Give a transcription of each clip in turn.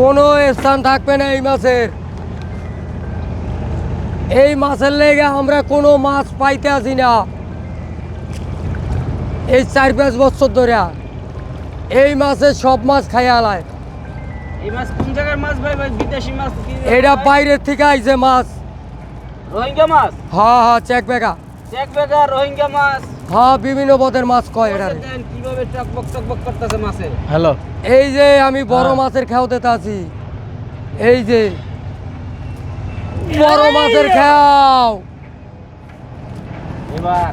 কোনো স্থান থাকবে না এই মাছের। এই মাছের লেগে আমরা কোনো মাছ পাইতে আসি না। এই চার পাঁচ বছর ধরে। এই মাছের সব মাছ খাইয়া আলায় এই মাছ কোন জায়গার মাছ ভাই? ভাই বিদেশি মাছ এটা? বাইরের থেকে আইছে মাছ। রোহিঙ্গা মাছ? হ্যাঁ হ্যাঁ চেক বেগা চেক বেগা রোহিঙ্গা মাছ। হ্যাঁ বিভিন্ন পদের মাছ কয় এটা কীভাবে টকবক টকবক করতেছে মাছে? হ্যালো। এই যে আমি বড় হ্যাঁ। মাছের খেয়াওতে আছি। এই যে বড় মাছের খেয়াও। এবার।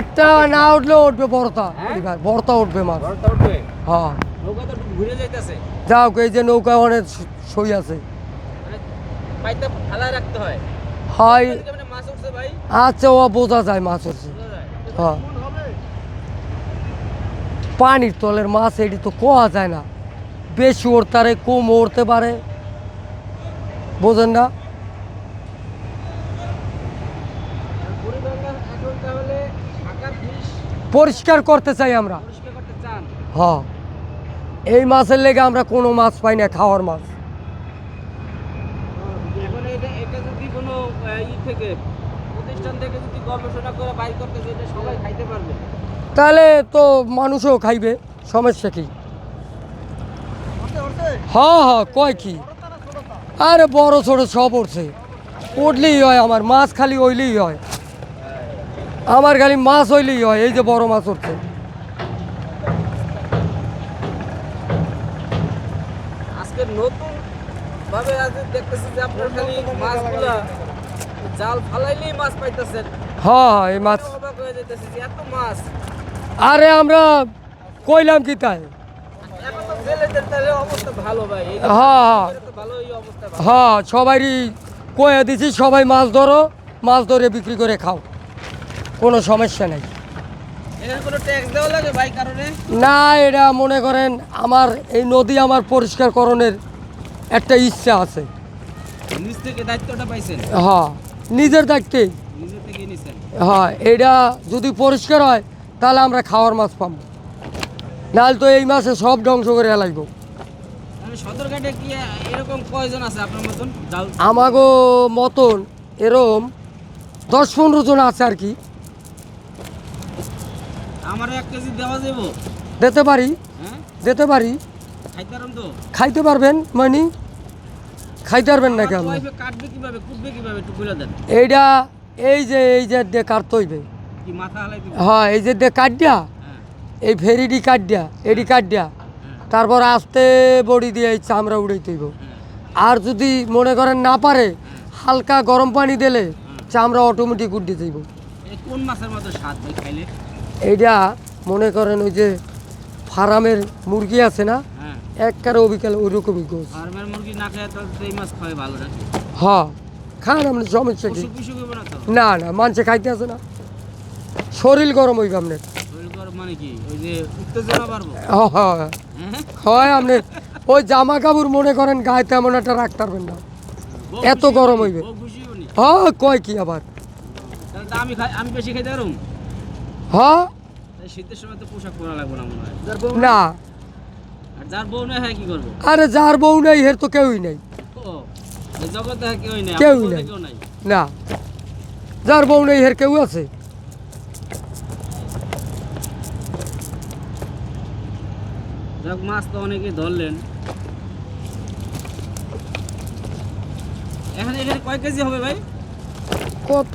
একটা না উঠলে উঠবে বড়টা। হ্যাঁ? এবার বড়টা উঠবে মাছ। ঘরটা উঠবে? হ্যাঁ নৌকা তো ঘুরে যাইতেছে। যাও এই যে নৌকা অনেক সই আছে। মানে পাইতে ফালা রাখতে হয়। এদিকে মানে মাছ উঠছে ভাই। আচ্ছা ও বোঝা যায় মাছ হচ্ছে হ্যাঁ পানির তলের মাছ, এটি তো কোয়া যায় না। বেশি পারে কম উঠতে পারে। বোঝেন না? পরিষ্কার করতে চাই আমরা। হ্যাঁ। এই মাছের লেগে আমরা কোনো মাছ পাই না, খাওয়ার মাছ। থেকে, প্রতিষ্ঠান থেকে যদি গবেষণা করে বাইর করতে সবাই খাইতে পারবে। তাহলে তো মানুষও খাইবে সমস্যা কি? হ্যাঁ হ্যাঁ কয় কি? আরে বড় ছোট সব উঠছে। উঠলেই হয় আমার মাছ খালি হইলেই হয়। আমার খালি মাছ হইলেই হয় এই যে বড় মাছ উঠছে। নতুন ভাবে আজ দেখতেছি যে আপনার খালি মাছগুলা জাল ফালাইলেই মাছ পাইতেছেন। হ্যাঁ হ্যাঁ এই মাছ অবাক হয়ে যাইতেছে এত মাছ। আরে আমরা কইলাম কি তাই? হ্যাঁ হ্যাঁ। হ্যাঁ সবারই কয়ে দিছি সবাই মাছ ধরো মাছ ধরে বিক্রি করে খাও। কোনো সমস্যা নেই। না এটা মনে করেন আমার এই নদী আমার পরিষ্কারকরণের একটা ইচ্ছা আছে। হ্যাঁ নিজের দায়িত্বে হ্যাঁ এটা যদি পরিষ্কার হয় তাহলে আমরা খাওয়ার মাছ পাবো নাহলে তো এই মাসে সব ধ্বংস করে লাগবো এরকম আমাগো মতন এরম দশ পনেরো জন আছে আর কি। দিতে পারি হ্যাঁ? দিতে পারি। খাইতে পারবেন মানে খাইতে পারবেন না কেন? এইটা এই যে এই যে দিয়ে কাটতে হইবে। হ্যাঁ এই যে কাটিয়া হ্যাঁ। এই ফেরিডি কাটিয়া এডি কাটিয়া হ্যাঁ। তারপর আস্তে বড়ি দিয়ে এই চামড়া উড়াইতে হইব হ্যাঁ। আর যদি মনে করেন না পারে হালকা গরম পানি দিলে চামড়া অটোমেটিক উঠে যাইব কোন মাছের মতো স্বাদ খাইলে? এইটা মনে করেন ওই যে ফার্মের মুরগি আছে না হ্যাঁ। একবারে অবিকাল ওই রকমই গোছ ফার্মের মুরগি না খেয়ে তো এই মাছ খাওয়াই ভালো নাকি? হ্যাঁ খান আপনি সমস্যা কি না না না মানুষে খাইতে আছে না। শরীর গরম হইবে আপনার। শরীর গরম মানে কি? ওই যে উত্তেজনা বাড়বো? হ্যাঁ, হ্যাঁ হ্যাঁ হয় আপনি ওই জামা কাপড় মনে করেন গায়ে তেমন একটা রাখতে পারবেন না। এত গরম হইবে। হ্যাঁ কয় কি আবার? হ্যাঁ তাই শীতের সময় তো পোশাক পরা লাগবে না না। আর যার বউ নেই হয় কি করব? আরে যার বউ নেই হের তো কেউই নেই। কেউই আপনার নাই। না। যার বউ নেই হের কেউ আছে? যাক মাছ তো অনেকেই ধরলেন। এখানে এখানে কয় কেজি হবে ভাই? কত?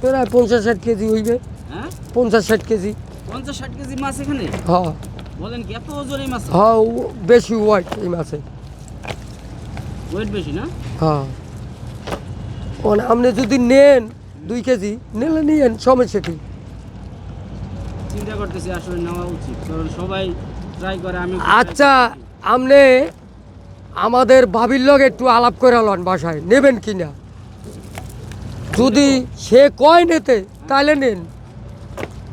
প্রায় পঞ্চাশ ষাট কেজি হইবে। হ্যাঁ? পঞ্চাশ ষাট কেজি। পঞ্চাশ ষাট কেজি মাছ এখানে? হ্যাঁ। বলেন কি এত ওজন এই মাছ? হ্যাঁ বেশি ওয়াইট এই মাছে। ওয়েট বেশি না? হ্যাঁ। মানে আপনি যদি নেন দুই কেজি নিলে নিয়েন সমস্যা কি? চিন্তা করতেছি আসলে নেওয়া উচিত কারণ সবাই আচ্ছা আপনি আমাদের বাবির লগে একটু আলাপ করে লন বাসায়। নেবেন কি না যদি সে কয় নিতে তাহলে নেন।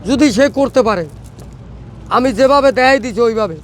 যদি সে করতে পারে। আমি যেভাবে দেয় দিচ্ছি ওইভাবে।